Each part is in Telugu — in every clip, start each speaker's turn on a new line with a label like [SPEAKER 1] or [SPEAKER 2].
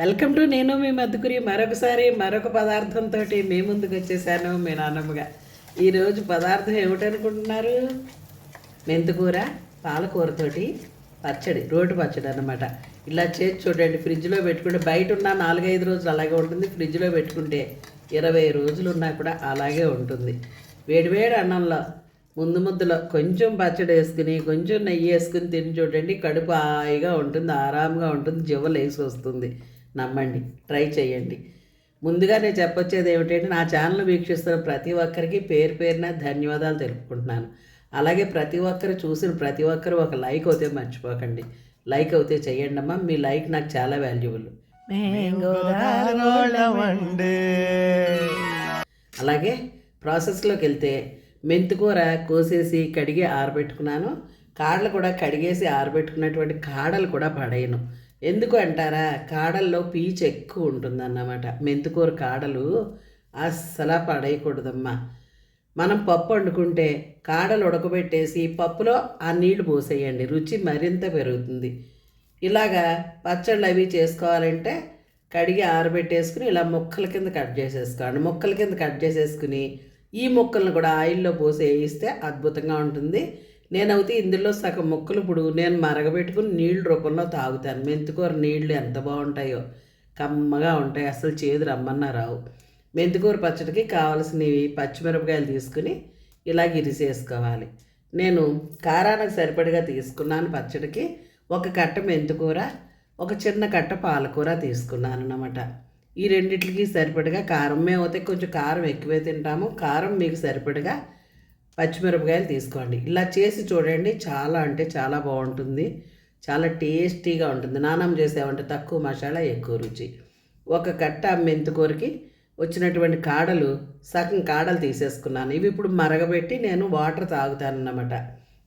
[SPEAKER 1] వెల్కమ్ టు నేను మీ మధుకురి. మరొకసారి మరొక పదార్థంతో మీ ముందుకు వచ్చేసాను మీ నాన్నమ్మగా. ఈరోజు పదార్థం ఏమిటనుకుంటున్నారు? మెంతుకూర పాలకూరతోటి పచ్చడి రోటి పచ్చడి అన్నమాట. ఇలా చేసి చూడండి ఫ్రిడ్జ్లో పెట్టుకుంటే బయట ఉన్న నాలుగైదు రోజులు అలాగే ఉంటుంది. ఫ్రిడ్జ్లో పెట్టుకుంటే ఇరవై రోజులు ఉన్నా కూడా అలాగే ఉంటుంది. వేడివేడి అన్నంలో ముందు ముద్దలో కొంచెం పచ్చడి వేసుకుని కొంచెం నెయ్యి వేసుకుని తిని చూడండి కడుపు హాయిగా ఉంటుంది ఆరాంగా ఉంటుంది జివ్వలు వేసి వస్తుంది. నమ్మండి. ట్రై చేయండి ముందుగా నేను చెప్పొచ్చేది ఏమిటంటే నా ఛానల్ వీక్షిస్తున్న ప్రతి ఒక్కరికి పేరు పేరున ధన్యవాదాలు తెలుపుకుంటున్నాను. అలాగే ప్రతి ఒక్కరు చూసిన ప్రతి ఒక్కరు ఒక లైక్ అవుతే మర్చిపోకండి. లైక్ అవుతే చేయండి అమ్మా మీ లైక్ నాకు చాలా వాల్యుబుల్. అలాగే ప్రాసెస్లోకి వెళ్తే మెంతికూర కోసేసి కడిగి ఆరబెట్టుకున్నాను. కాడలు కూడా కడిగేసి ఆరబెట్టుకున్నటువంటి కాడలు కూడా పడేయను. ఎందుకు అంటారా? కాడల్లో పీచు ఎక్కువ ఉంటుందన్నమాట. మెంతికూర కాడలు అస్సలు పడేయకూడదమ్మా. మనం పప్పు వండుకుంటే కాడలు ఉడకబెట్టేసి పప్పులో ఆ నీళ్ళు పోసేయండి. రుచి మరింత పెరుగుతుంది. ఇలాగా పచ్చళ్ళు అవి చేసుకోవాలంటే కడిగి ఆరబెట్టేసుకుని ఇలా ముక్కల కింద కట్ చేసేసుకోండి. ముక్కల కింద కట్ చేసేసుకుని ఈ ముక్కలను కూడా ఆయిల్లో పోసి వేయిస్తే అద్భుతంగా ఉంటుంది. నేనైతే ఇందులో సగం ముక్కలు ఇప్పుడు నేను మరగబెట్టుకుని నీళ్ళ రూపంలో తాగుతాను. మెంతికూర నీళ్ళు ఎంత బాగుంటాయో కమ్మగా ఉంటాయి. అసలు చేదు రమ్మన్నా రావు మెంతికూర పచ్చడికి కావాల్సినవి పచ్చిమిరపకాయలు తీసుకుని ఇలా గిరిసేసుకోవాలి. నేను కారానికి సరిపడిగా తీసుకున్నాను పచ్చడికి. ఒక కట్ట మెంతికూర ఒక చిన్న కట్ట పాలకూర తీసుకున్నాను అన్నమాట. ఈ రెండింటికి సరిపడిగా కారం. మేము అయితే కొంచెం కారం ఎక్కువే తింటాము. కారం మీకు సరిపడిగా పచ్చిమిరపకాయలు తీసుకోండి. ఇలా చేసి చూడండి చాలా అంటే చాలా బాగుంటుంది. చాలా టేస్టీగా ఉంటుంది. నానం చేసామంటే తక్కువ మసాలా ఎక్కువ రుచి. ఒక కట్ట మెంతుకూరకి వచ్చినటువంటి కాడలు సగం కాడలు తీసేసుకున్నాను. ఇవి ఇప్పుడు మరగబెట్టి నేను వాటర్ తాగుతాను అన్నమాట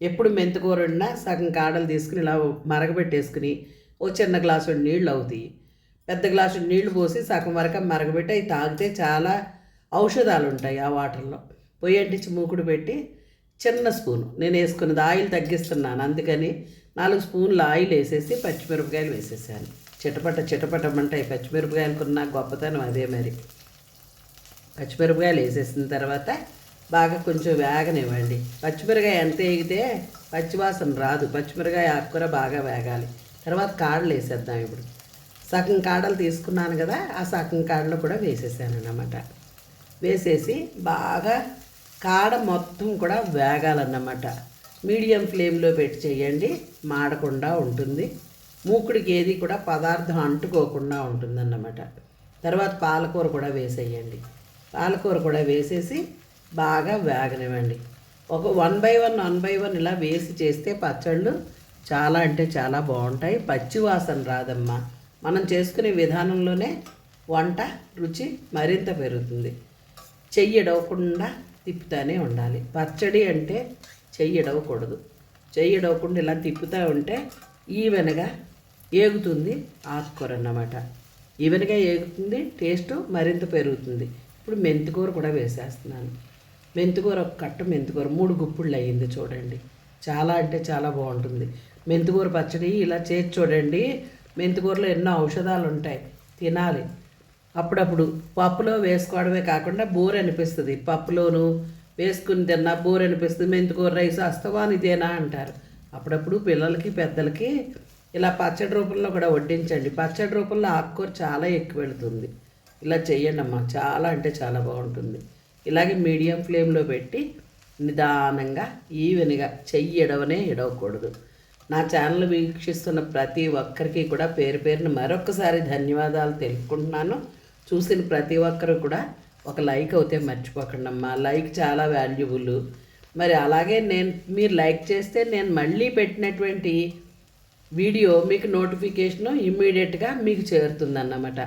[SPEAKER 1] ఎప్పుడు మెంతికూర ఉన్నా సగం కాడలు తీసుకుని ఇలా మరగబెట్టేసుకుని ఓ చిన్న గ్లాసు నీళ్ళు అవుతాయి. పెద్ద గ్లాసు నీళ్ళు పోసి సగం వరకు మరగబెట్టి అవి తాగితే చాలా ఔషధాలు ఉంటాయి ఆ వాటర్లో. పొయ్యి అంటించి మూకుడు పెట్టి చిన్న స్పూను. నేను వేసుకున్నది ఆయిల్ తగ్గిస్తున్నాను. అందుకని నాలుగు స్పూన్లు ఆయిల్ వేసేసి పచ్చిమిరపకాయలు వేసేసాను. చిటపట చిటపటమంటాయి పచ్చిమిరపకాయలకున్న గొప్పతనం అదే మరి. పచ్చిమిరపకాయలు వేసేసిన తర్వాత బాగా కొంచెం వేగనివ్వండి. పచ్చిమిరకాయ ఎంత వేగితే పచ్చివాసన రాదు. పచ్చిమిరకాయ ఆకుకూర బాగా వేగాలి. తర్వాత కాడలు వేసేద్దాం ఇప్పుడు. సగం కాడలు తీసుకున్నాను కదా ఆ సగం కాడలు కూడా వేసేసాను అన్నమాట వేసేసి బాగా కాడ మొత్తం కూడా వేగాలన్నమాట. మీడియం ఫ్లేమ్లో పెట్టి చేయండి మాడకుండా ఉంటుంది. మూకుడికి ఏది కూడా పదార్థం అంటుకోకుండా ఉంటుందన్నమాట. తర్వాత పాలకూర కూడా వేసేయండి. పాలకూర కూడా వేసేసి బాగా వేగనివ్వండి. ఒక one by one one by one ఇలా వేసి చేస్తే పచ్చళ్ళు చాలా అంటే చాలా బాగుంటాయి. పచ్చి వాసన రాదమ్మా. మనం చేసుకునే విధానంలోనే వంట రుచి మరింత పెరుగుతుంది. చెయ్యడవకుండా తిప్పుతానే ఉండాలి. పచ్చడి అంటే చెయ్యడవకూడదు. చెయ్యడవకుండా ఇలా తిప్పుతూ ఉంటే ఈవెనగా ఏగుతుంది ఆకుకూర అన్నమాట. ఈవెనగా ఏగుతుంది టేస్ట్ మరింత పెరుగుతుంది. ఇప్పుడు మెంతికూర కూడా వేసేస్తున్నాను. మెంతికూర ఒక కట్ట మెంతికూర మూడు గుప్పుళ్ళు అయ్యింది చూడండి. చాలా అంటే చాలా బాగుంటుంది. మెంతికూర పచ్చడి ఇలా చేసి చూడండి మెంతికూరలో ఎన్నో ఔషధాలు ఉంటాయి తినాలి. అప్పుడప్పుడు పప్పులో వేసుకోవడమే కాకుండా బోర్ అనిపిస్తుంది. పప్పులోను వేసుకుని తిన్నా బోర్ అనిపిస్తుంది. మెంతికూర రైస్ అస్తవాన్ ఇదేనా అంటారు. అప్పుడప్పుడు పిల్లలకి పెద్దలకి ఇలా పచ్చడి రూపంలో కూడా వడ్డించండి. పచ్చడి రూపంలో ఆకుకూర చాలా ఎక్కువ వెళుతుంది. ఇలా చేయండి అమ్మా చాలా అంటే చాలా బాగుంటుంది. ఇలాగే మీడియం ఫ్లేమ్లో పెట్టి నిదానంగా ఈవెన్గా చెయ్యి ఎడవనే ఎడవకూడదు. నా ఛానల్ వీక్షిస్తున్న ప్రతి ఒక్కరికి కూడా పేరు పేరున మరొకసారి ధన్యవాదాలు తెలుపుకుంటున్నాను. చూసిన ప్రతి ఒక్కరు కూడా ఒక లైక్ అవుతే మర్చిపోకండి అమ్మా లైక్ చాలా వాల్యుబుల్. మరి అలాగే నేను మీరు లైక్ చేస్తే నేను మళ్ళీ పెట్టినటువంటి వీడియో మీకు నోటిఫికేషన్ ఇమ్మీడియట్గా మీకు చేరుతుందన్నమాట.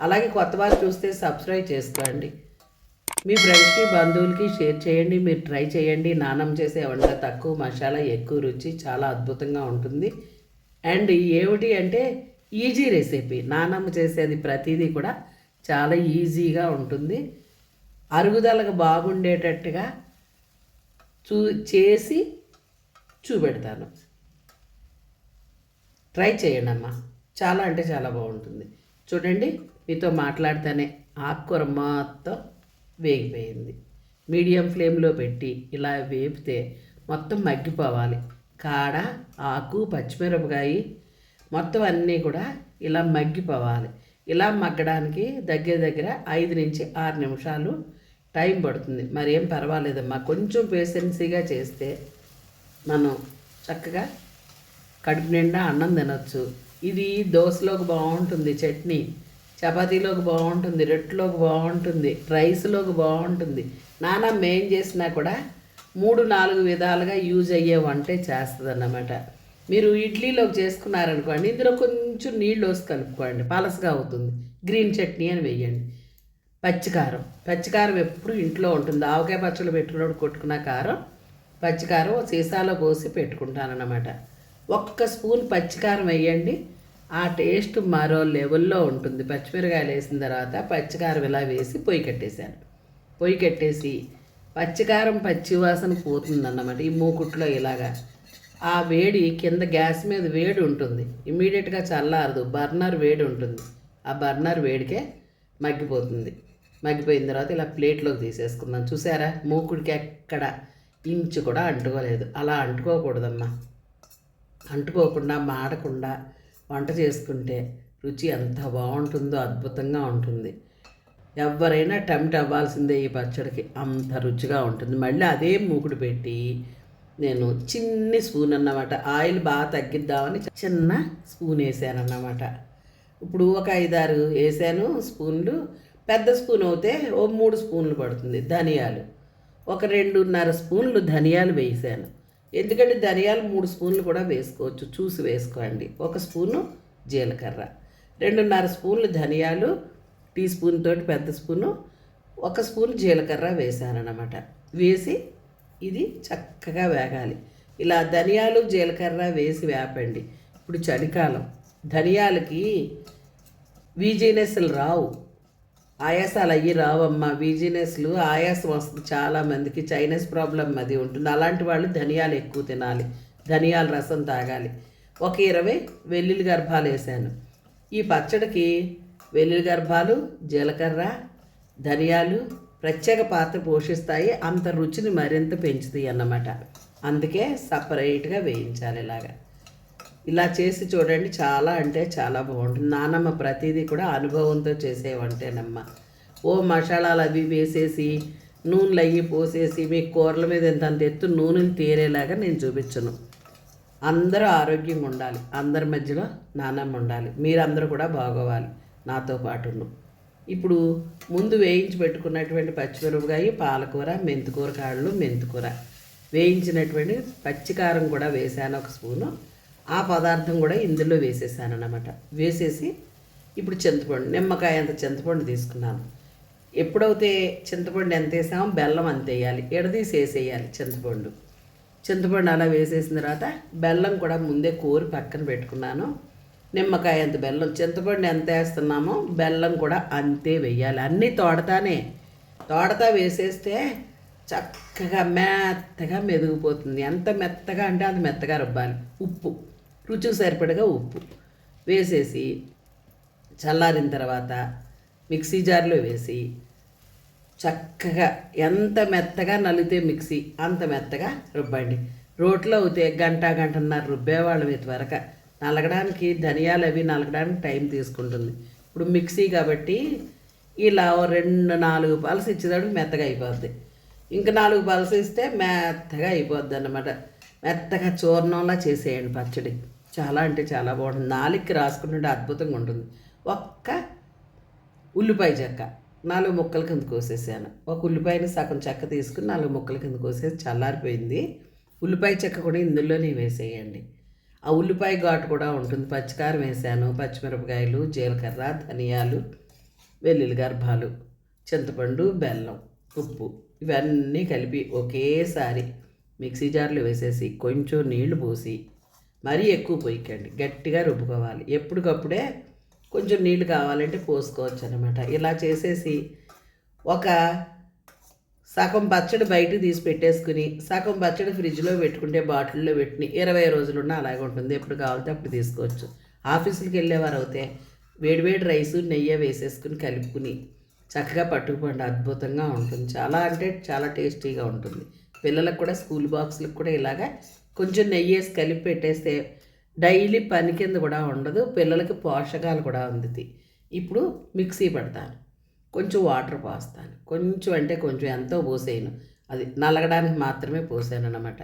[SPEAKER 1] అలాగే కొత్త వారు చూస్తే సబ్స్క్రైబ్ చేసుకోండి. మీ ఫ్రెండ్స్కి బంధువులకి షేర్ చేయండి. మీరు ట్రై చేయండి. నానం చేసే వంట తక్కువ మసాలా ఎక్కువ రుచి చాలా అద్భుతంగా ఉంటుంది. అండ్ ఏమిటి అంటే ఈజీ రెసిపీ. నానమ్మ చేసేది ప్రతిదీ కూడా చాలా ఈజీగా ఉంటుంది. అరుగుదలకు బాగుండేటట్టుగా చూ చేసి చూపెడతాను. ట్రై చేయండి అమ్మా చాలా అంటే చాలా బాగుంటుంది. చూడండి మీతో మాట్లాడితేనే ఆకుకూర మొత్తం వేగిపోయింది. మీడియం ఫ్లేమ్లో పెట్టి ఇలా వేపితే మొత్తం మగ్గిపోవాలి. కాడ ఆకు పచ్చిమిరపకాయ మొత్తం అన్నీ కూడా ఇలా మగ్గిపోవాలి. ఇలా మగ్గడానికి దగ్గర దగ్గర ఐదు నుంచి ఆరు నిమిషాలు టైం పడుతుంది. మరి ఏం పర్వాలేదమ్మా. కొంచెం పేషెన్సీగా చేస్తే మనం చక్కగా కడుపు నిండా అన్నం తినొచ్చు. ఇది దోశలోకి బాగుంటుంది చట్నీ. చపాతీలోకి బాగుంటుంది రొట్టెలోకి బాగుంటుంది రైస్లోకి బాగుంటుంది. నానమ్మ ఏం చేసినా కూడా మూడు నాలుగు విధాలుగా యూజ్ అయ్యే వంటే చేస్తుంది అన్నమాట మీరు ఇడ్లీలోకి చేసుకున్నారనుకోండి ఇందులో కొంచెం నీళ్ళు వేసి కలుపుకోండి పలసగా అవుతుంది. గ్రీన్ చట్నీ అని వేయండి. పచ్చికారం. పచ్చికారం ఎప్పుడు ఇంట్లో ఉంటుంది. ఆవకాయ పచ్చళ్ళు పెట్టుకున్నప్పుడు కొట్టుకున్న కారం పచ్చికారం సీసాలో పోసి పెట్టుకుంటానన్నమాట. ఒక్క స్పూన్ పచ్చికారం వేయండి. ఆ టేస్ట్ మరో లెవెల్లో ఉంటుంది. పచ్చిమిరకాయలు వేసిన తర్వాత పచ్చికారం ఇలా వేసి పొయ్యి కట్టేశాను. పొయ్యి కట్టేసి పచ్చికారం పచ్చి వాసన పోతుందన్నమాట. ఈ మూకుట్లో ఇలాగా ఆ వేడి కింద గ్యాస్ మీద వేడి ఉంటుంది. ఇమీడియట్గా చల్లారదు. బర్నర్ వేడి ఉంటుంది. ఆ బర్నర్ వేడికే మగ్గిపోతుంది. మగ్గిపోయిన తర్వాత ఇలా ప్లేట్లోకి తీసేసుకుందాం. చూసారా? మూకుడికి ఎక్కడ ఇంచు కూడా అంటుకోలేదు. అలా అంటుకోకూడదమ్మా. అంటుకోకుండా మాడకుండా వంట చేసుకుంటే రుచి ఎంత బాగుంటుందో అద్భుతంగా ఉంటుంది. ఎవరైనా టెంప్ట్ అవ్వాల్సిందే ఈ పచ్చడికి. అంత రుచిగా ఉంటుంది. మళ్ళీ అదే మూకుడు పెట్టి నేను చిన్ని స్పూన్ అన్నమాట. ఆయిల్ బాగా తగ్గిద్దామని చిన్న స్పూన్ వేసాను అన్నమాట ఇప్పుడు ఒక ఐదారు వేసాను స్పూన్లు. పెద్ద స్పూన్ అవుతే ఓ మూడు స్పూన్లు పడుతుంది ధనియాలు. ఒక రెండున్నర స్పూన్లు ధనియాలు వేసాను. ఎందుకంటే ధనియాలు మూడు స్పూన్లు కూడా వేసుకోవచ్చు. చూసి వేసుకోండి. ఒక స్పూను జీలకర్ర. రెండున్నర స్పూన్లు ధనియాలు. టీ స్పూన్ తోటి పెద్ద స్పూను. ఒక స్పూన్ జీలకర్ర వేసాను అన్నమాట వేసి ఇది చక్కగా వేగాలి. ఇలా ధనియాలు జీలకర్ర వేసి వేపండి. ఇప్పుడు చలికాలం. ధనియాలకి వీజీనెస్లు రావు. ఆయాసాలు అయ్యి రావమ్మా. వీజినెస్లు ఆయాసం వస్తుంది చాలామందికి చైనీస్ ప్రాబ్లం అది ఉంటుంది. అలాంటి వాళ్ళు ధనియాలు ఎక్కువ తినాలి. ధనియాల రసం తాగాలి. ఒక ఇరవై వెల్లుల్లి గర్భాలు వేసాను. ఈ పచ్చడికి వెల్లుల్లి గర్భాలు జీలకర్ర ధనియాలు ప్రత్యేక పాత్ర పోషిస్తాయి. అంత రుచిని మరింత పెంచుతాయి అన్నమాట. అందుకే సపరేట్గా వేయించాలి ఇలాగా. ఇలా చేసి చూడండి చాలా అంటే చాలా బాగుంటుంది. నానమ్మ ప్రతిదీ కూడా అనుభవంతో చేసేవంటేనమ్మ. ఓ మసాలాలు అవి వేసేసి నూనెలు అయ్యి పోసేసి మీ కూరల మీద ఎంత అంత ఎత్తు నూనెలు తీరేలాగా నేను చూపించను. అందరూ ఆరోగ్యంగా ఉండాలి. అందరి మధ్యలో నానమ్మ ఉండాలి. మీరందరూ కూడా బాగోవాలి. నాతో పాటును ఇప్పుడు ముందు వేయించి పెట్టుకున్నటువంటి పచ్చిమిరపకాయ పాలకూర మెంతికూర కాళ్ళు మెంతికూర. వేయించినటువంటి పచ్చికారం కూడా వేసాను ఒక స్పూను. ఆ పదార్థం కూడా ఇందులో వేసేసాను అన్నమాట. వేసేసి ఇప్పుడు చింతపండు నిమ్మకాయ అంత చింతపండు తీసుకున్నాను. ఎప్పుడైతే చింతపండు ఎంత వేసామో బెల్లం అంత వేయాలి. ఎడదీసి వేసేయాలి చింతపండు. చింతపండు అలా వేసేసిన తర్వాత బెల్లం కూడా ముందే కోరి పక్కన పెట్టుకున్నాను. నిమ్మకాయ అంత బెల్లం చింతపండు ఎంత వేస్తున్నామో బెల్లం కూడా అంతే వేయాలి. అన్నీ తోడతానే. తోడతా వేసేస్తే చక్కగా మెత్తగా మెదిగిపోతుంది. ఎంత మెత్తగా అంటే అంత మెత్తగా రుబ్బాలి. ఉప్పు రుచికి సరిపడగా ఉప్పు వేసేసి చల్లారిన తర్వాత మిక్సీ జార్లో వేసి చక్కగా ఎంత మెత్తగా నలితే మిక్సీ అంత మెత్తగా రుబ్బండి. రోట్లో అవుతే గంట గంటన్నర రుబ్బేవాళ్ళం త్వరగా నలగడానికి ధనియాలు అవి నలగడానికి టైం తీసుకుంటుంది. ఇప్పుడు మిక్సీ కాబట్టి ఇలా రెండు నాలుగు పలస ఇచ్చేటప్పుడు మెత్తగా అయిపోద్ది. ఇంకా నాలుగు పలస ఇస్తే మెత్తగా అయిపోద్ది అన్నమాట. మెత్తగా చూర్ణంలా చేసేయండి పచ్చడి. చాలా అంటే చాలా బాగుంటుంది. నాలుగుకి రాసుకుంటుంటే అద్భుతంగా ఉంటుంది. ఒక్క ఉల్లిపాయ చెక్క. నాలుగు ముక్కల కింద కోసేసాను. ఒక ఉల్లిపాయని సగం చెక్క తీసుకుని నాలుగు ముక్కల కింద కోసేసి చల్లారిపోయింది. ఉల్లిపాయ చెక్క కూడా ఇందులోనే వేసేయండి. ఆ ఉల్లిపాయ ఘాటు కూడా ఉంటుంది. పచ్చికారం వేసాను పచ్చిమిరపకాయలు జీలకర్ర ధనియాలు వెల్లుల్లి గర్భాలు చింతపండు బెల్లం ఉప్పు ఇవన్నీ కలిపి ఒకేసారి మిక్సీ జార్లో వేసేసి కొంచెం నీళ్ళు పోసి మరీ ఎక్కువ పోయికండి. గట్టిగా రుబ్బుకోవాలి. ఎప్పటికప్పుడే కొంచెం నీళ్ళు కావాలంటే పోసుకోవచ్చు అనమాట ఇలా చేసేసి ఒక సగం పచ్చడి బయటకు తీసి పెట్టేసుకుని సగం పచ్చడి ఫ్రిడ్జ్లో పెట్టుకుంటే బాటిల్లో పెట్టుకుని ఇరవై రోజులున్న అలాగే ఉంటుంది. ఎప్పుడు కావాలంటే అప్పుడు తీసుకోవచ్చు. ఆఫీసులకు వెళ్ళేవారు అయితే వేడివేడి రైసు నెయ్యి వేసేసుకుని కలుపుకుని చక్కగా పట్టుకుపోండి. అద్భుతంగా ఉంటుంది. చాలా అంటే చాలా టేస్టీగా ఉంటుంది. పిల్లలకు కూడా స్కూల్ బాక్సులకు కూడా ఇలాగా కొంచెం నెయ్యి వేసి కలిపి పెట్టేస్తే డైలీ పని కింద కూడా ఉండదు. పిల్లలకి పోషకాలు కూడా అందుతాయి. ఇప్పుడు మిక్సీ పెడతాను. కొంచెం వాటర్ పోస్తాను. కొంచెం అంటే కొంచెం ఎంతో పోసేయను. అది నలగడానికి మాత్రమే పోసాను అనమాట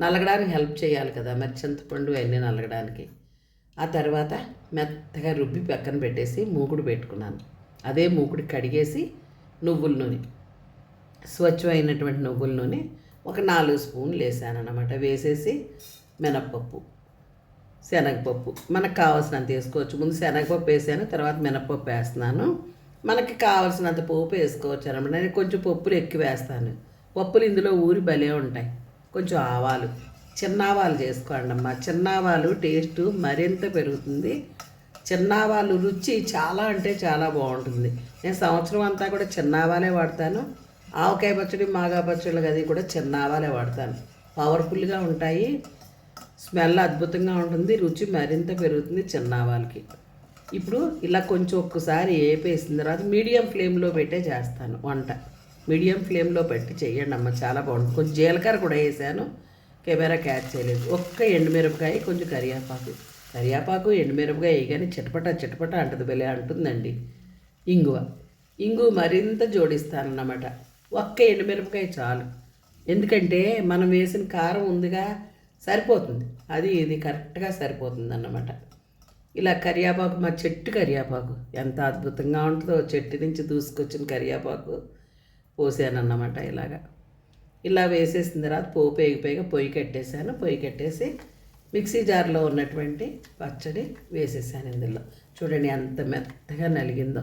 [SPEAKER 1] నలగడానికి హెల్ప్ చేయాలి కదా మరి చింతపండు అన్నీ నలగడానికి. ఆ తర్వాత మెత్తగా రుబ్బి పక్కన పెట్టేసి మూకుడు పెట్టుకున్నాను. అదే మూకుడు కడిగేసి నువ్వుల నూనె స్వచ్ఛమైనటువంటి నువ్వుల నూనె ఒక నాలుగు స్పూన్లు వేసాను అన్నమాట వేసేసి మినప్పప్పు శనగపప్పు. మనకు కావాల్సినంత వేసుకోవచ్చు. ముందు శనగపప్పు వేసాను తర్వాత మినప్పప్పు వేస్తున్నాను. మనకి కావాల్సినంత పోపు వేసుకోవచ్చు అనమాట. నేను కొంచెం పప్పులు ఎక్కువ వేస్తాను. పప్పులు ఇందులో ఊరి భలే ఉంటాయి. కొంచెం ఆవాలు. చిన్న ఆవాలు చేసుకోండి అమ్మా. చిన్న ఆవాలు టేస్ట్ మరింత పెరుగుతుంది. చిన్న ఆవాలు రుచి చాలా అంటే చాలా బాగుంటుంది. నేను సంవత్సరం అంతా కూడా చిన్న ఆవాలే వాడతాను. ఆవకాయ పచ్చడి మాగా పచ్చళ్ళు అది కూడా చిన్న ఆవాలే వాడతాను. పవర్ఫుల్గా ఉంటాయి. స్మెల్ అద్భుతంగా ఉంటుంది. రుచి మరింత పెరుగుతుంది చిన్న ఆవాలకి ఇప్పుడు ఇలా కొంచెం ఒక్కసారి వేపేసిన తర్వాత మీడియం ఫ్లేమ్లో పెట్టే చేస్తాను వంట. మీడియం ఫ్లేమ్లో పెట్టి చేయండి అమ్మ చాలా బాగుంటుంది. కొంచెం జీలకర్ర కూడా వేసాను కెమెరా క్యాచ్ చేయలేదు. ఒక్క ఎండుమిరపకాయ కొంచెం కరివేపాకు. కరివేపాకు ఎండుమిరపకాయ వేయగానే చిటపట చిటపట అంటది భలే అంటుందండి. ఇంగువ. ఇంగు మరింత జోడిస్తానన్నమాట. ఒక్క ఎండుమిరపకాయ చాలు. ఎందుకంటే మనం వేసిన కారం ఉందిగా సరిపోతుంది. అది ఇది కరెక్ట్గా సరిపోతుంది అన్నమాట ఇలా కరియాపాకు మా చెట్టు కరియాపాకు ఎంత అద్భుతంగా ఉంటుందో చెట్టు నుంచి దూసుకొచ్చిన కరివేపాకు పోసానన్నమాట ఇలాగా. ఇలా వేసేసిన తర్వాత పోపు వేగిపోయిగా పొయ్యి కట్టేశాను. పొయ్యి కట్టేసి మిక్సీ జార్లో ఉన్నటువంటి పచ్చడి వేసేసాను ఇందులో. చూడండి ఎంత మెత్తగా నలిగిందో.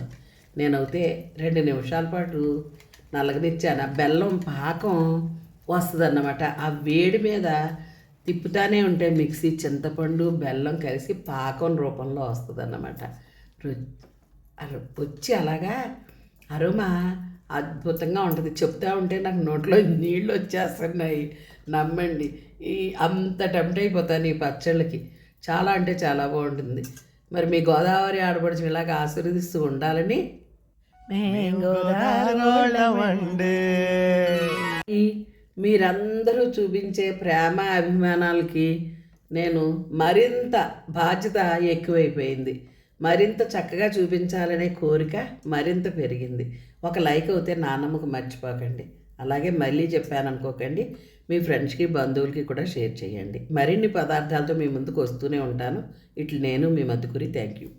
[SPEAKER 1] నేనైతే రెండు నిమిషాల పాటు నలగనిచ్చాను. ఆ బెల్లం పాకం వస్తుందన్నమాట. ఆ వేడి మీద తిప్పుతానే ఉంటే మిక్సీ చింతపండు బెల్లం కలిసి పాకం రూపంలో వస్తుందన్నమాట. రు- అలా వచ్చి అలాగా అరుమా అద్భుతంగా ఉంటుంది. చెప్తా ఉంటే నాకు నోట్లో నీళ్ళు వచ్చేస్తున్నాయి. నమ్మండి. ఈ అంత టెంప్ట్ అయిపోతాను ఈ పచ్చళ్ళకి. చాలా అంటే చాలా బాగుంటుంది. మరి మీ గోదావరి ఆడపడుచు ఇలాగ ఆశీర్వదిస్తూ ఉండాలని
[SPEAKER 2] గోదావరిలోళ్ళమండే.
[SPEAKER 1] మీరందరూ చూపించే ప్రేమ అభిమానాలకి నేను మరింత బాధ్యత ఎక్కువైపోయింది. మరింత చక్కగా చూపించాలనే కోరిక మరింత పెరిగింది. ఒక లైక్ అవుతే నాన్నమ్మకు మర్చిపోకండి. అలాగే మళ్ళీ చెప్పాను అనుకోకండి మీ ఫ్రెండ్స్కి బంధువులకి కూడా షేర్ చేయండి. మరిన్ని పదార్థాలతో మీ ముందుకు వస్తూనే ఉంటాను. ఇట్లు నేను మీ మధుకురి. Thank you.